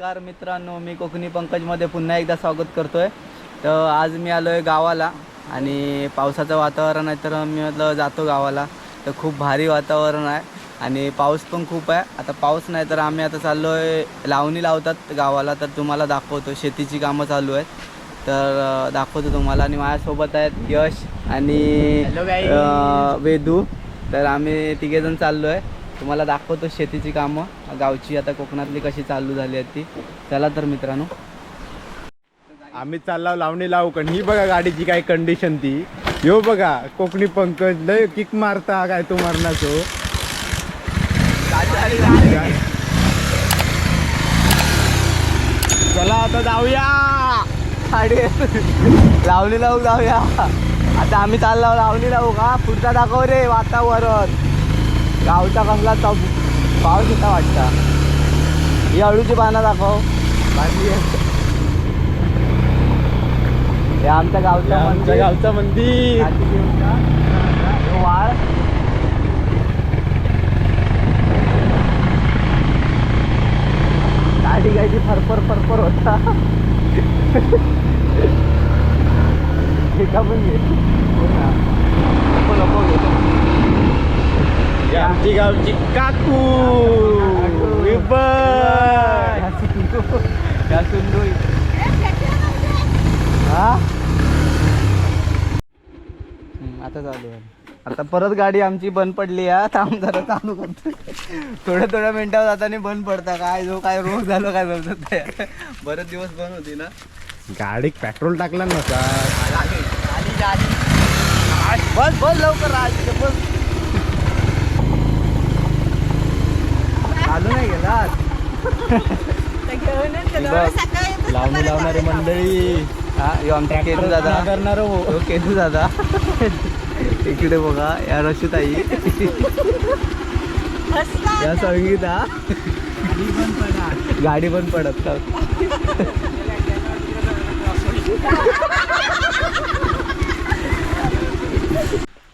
नमस्कार मित्रांनो मी कोकणी पंकजमध्ये पुन्हा एकदा स्वागत करतोय. तर आज मी आलो आहे गावाला आणि पावसाचं वातावरण आहे तर मी म्हटलं जातो गावाला. तर खूप भारी वातावरण आहे आणि पाऊस पण खूप आहे. आता पाऊस नाही तर आम्ही आता चाललो आहे लावणी लावतात गावाला तर तुम्हाला दाखवतो. शेतीची कामं चालू आहेत. तर दाखवतो तुम्हाला. आणि माझ्यासोबत आहेत यश आणि वेदू. तर आम्ही तिघेजण चाललो आहे तुम्हाला दाखवतो शेतीची कामं. गावची आता कोकणातली कशी चालू झाली आहेत ती. चला तर मित्रांनो. आम्ही चाललो लावणी लावू पण ही बघा गाडीची काय कंडिशन ती. यो बघा कोकणी पंकज लय किक मारता काय तो मारण्याचो चला आता जाऊया. गाडी लावणी लावू जाऊया. आता आम्ही चाललो लावणी लावू का पुढचा दाखव रे वातावरण. गावचा कसला चौ पाऊस येता वाटता ही अळूची पानं दाखव बाकी हे आमच्या गावचा आमच्या. गावचं मंदिर वाळ गाडी गायची फरफर फरफर होता एका पण घे ना. नको नको घे. ही आमची गावची काकू. ही? हा आता चालू आहे. आता परत गाडी आमची बंद पडली आहे. थांब जरा चालू करतो. थोड्या थोड्या मिनिटावर जाताना बंद पडता. काय जो काय रोग झालो काय समजत नाही बरेच दिवस बंद होती ना. गाडीत पेट्रोल टाकला आली बस बस लवकर आज बस चालू नाही लावणी लावणारी मंडळी हा यो आमचा केतू दादा करणार हो हो केतू दादा इकडे बघा या रशीताई या संगीता गाडी पण पडत तर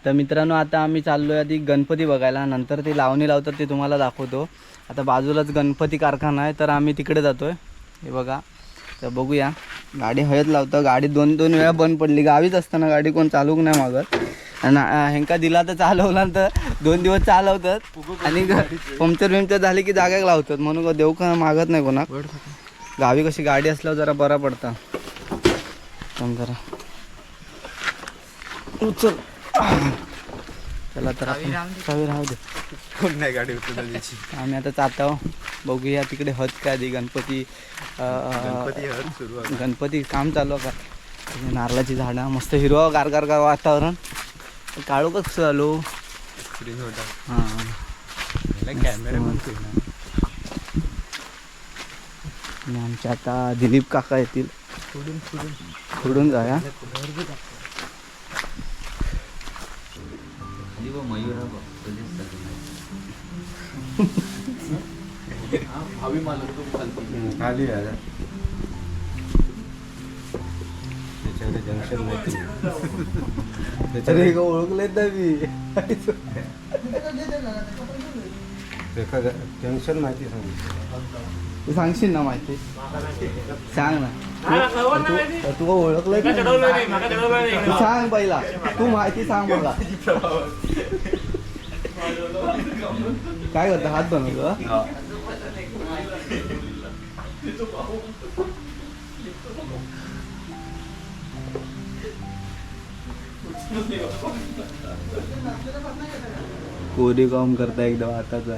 तर मित्रांनो आता आम्ही चाललो आहे आधी गणपती बघायला. नंतर ते लावणी लावतात ते तुम्हाला दाखवतो. आता बाजूलाच गणपती कारखाना आहे तर आम्ही तिकडे जातोय. हे बघा. तर बघूया. गाडी हळद लावतं. गाडी दोन दोन वेळा बंद पडली. गावीच असताना गाडी कोण चालवूक नाही मागत. आणि हेंका ह्यांका दिला तर चालवला तर दोन दिवस चालवतात. आणि पंक्चर बिंक्चर झाली की जाग्याक लावतात. म्हणून का देऊ का मागत नाही कोणाक. गावी कशी गाडी असल्यावर जरा बरा पडता. जरा. उचल. चला तर आपण चावी राहू दे. कोण नाही गाडी आम्ही आता जातो बघूया तिकडे हत काय आधी. गणपती गणपती काम चालू आहे का? नारळाची झाडं मस्त हिरवं गार गार गार वातावरण. काळू कसं चालू? होता हां कॅमेरा म्हणतोय ना आणि आमचे आता दिलीप काका येतील. पुढून जाऊया खाली आहे. त्याच्यावर जंक्शन नाही. अरे ओळखले ना मी. जंक्शन माहिती सांगितलं तू सांगशील ना माहिती? सांग ना. तू- तू ओळखलंय का? तू सांग पहिला. तू माहिती सांग मला. काय करता? हात बनवतो कोरी काम करता एकदम हाताचा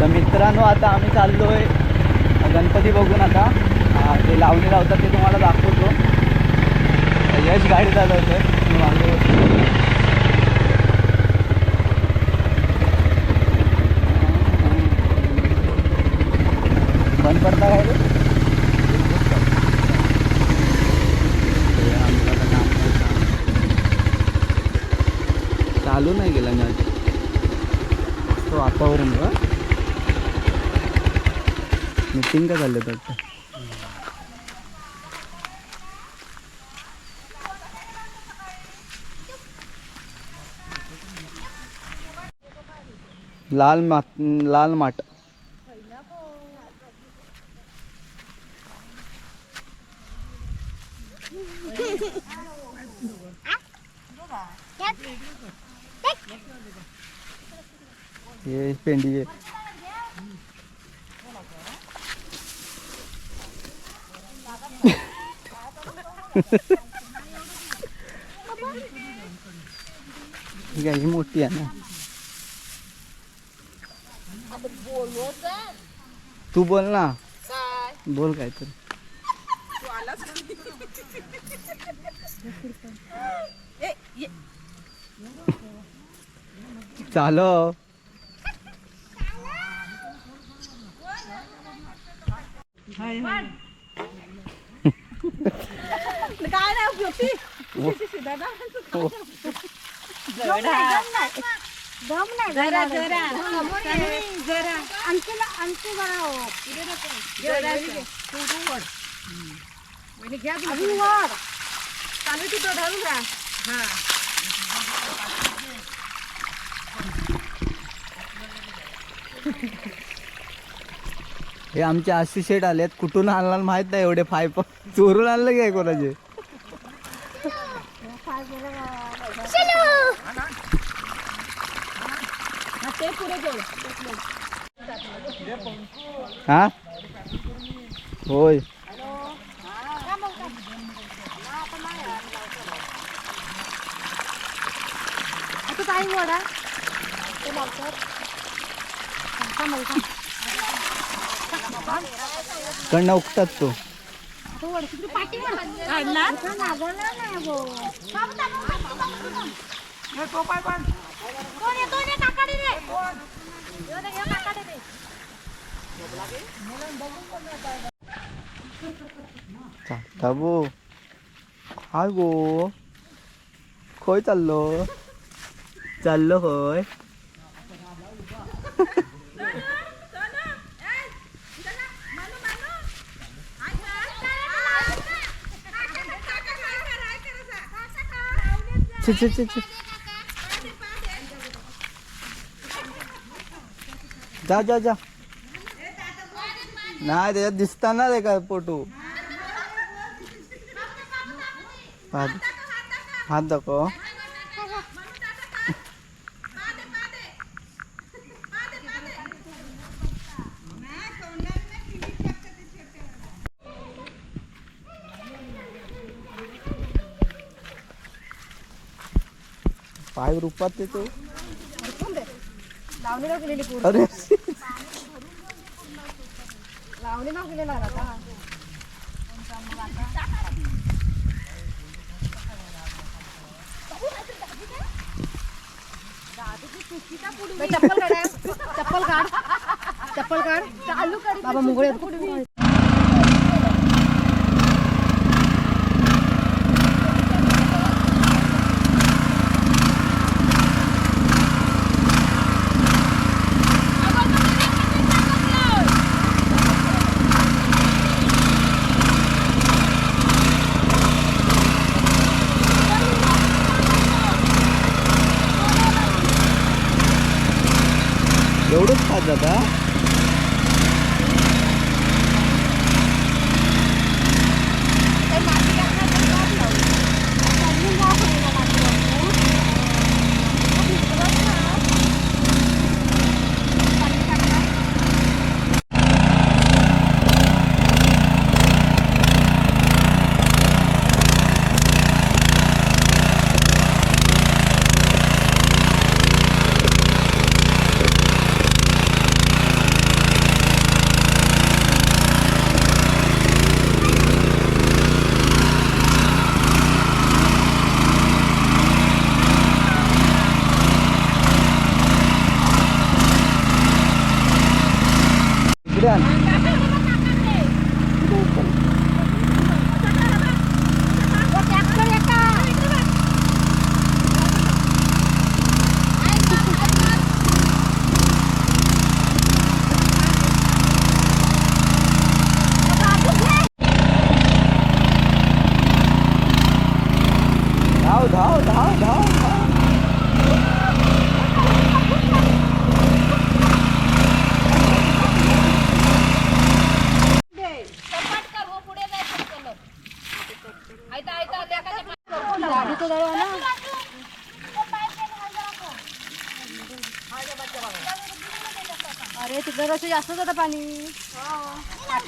तर मित्रांनो आता आम्ही चाललोय गणपती बघून आता. ते लावणी लावतात ते तुम्हाला दाखवतो. यश गाडी चालवतोय मी बंद पडता काय रे? हे आमचं आता काम करता. चालू नाही गेला मी आज मस्त वातावरण बघ मिटिंग का चाललं वाटतं लाल मात लाल माठ हे पेंडी आहे ही। काय मोठी आहे ना तू बोल ना. बोल काय तर चालो काय नाही उपयोगी दम नाही जरा. जरा जरा. आमची आमची बरा हो अजून वर चालू तिथं धरून राहा. हे. आमचे आशी शेट आलेत. कुठून आणला माहीत नाही एवढे पाईप चोरून आणलं काय कोणाचे? ते पुढे हा? होय. आता काय वडा ते तो. बाबू हाय गो. खंय चाललो? चाललो खय छी छी छी छी जा जा जा. नाही त्याच्यात दिसताना रे का फोटो हात हात दाखव. पाय रूपात येतो लावणी लाव केलेली पूर्ण अरे। लावणी लाव केलेला आता चप्पल काढ चप्पल काढ चप्पल काढ. चालू कर बाबा मुंगळे एवढंच खात जाता? इकडे अरे तिकडे कसं जास्तच होतं पाणी. हा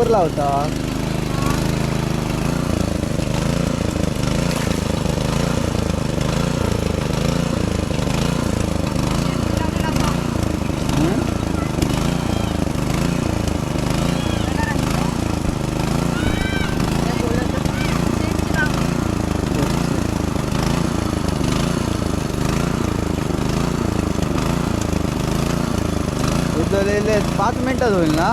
बराबर लावता उचललेले पाच मिनिटात होईल ना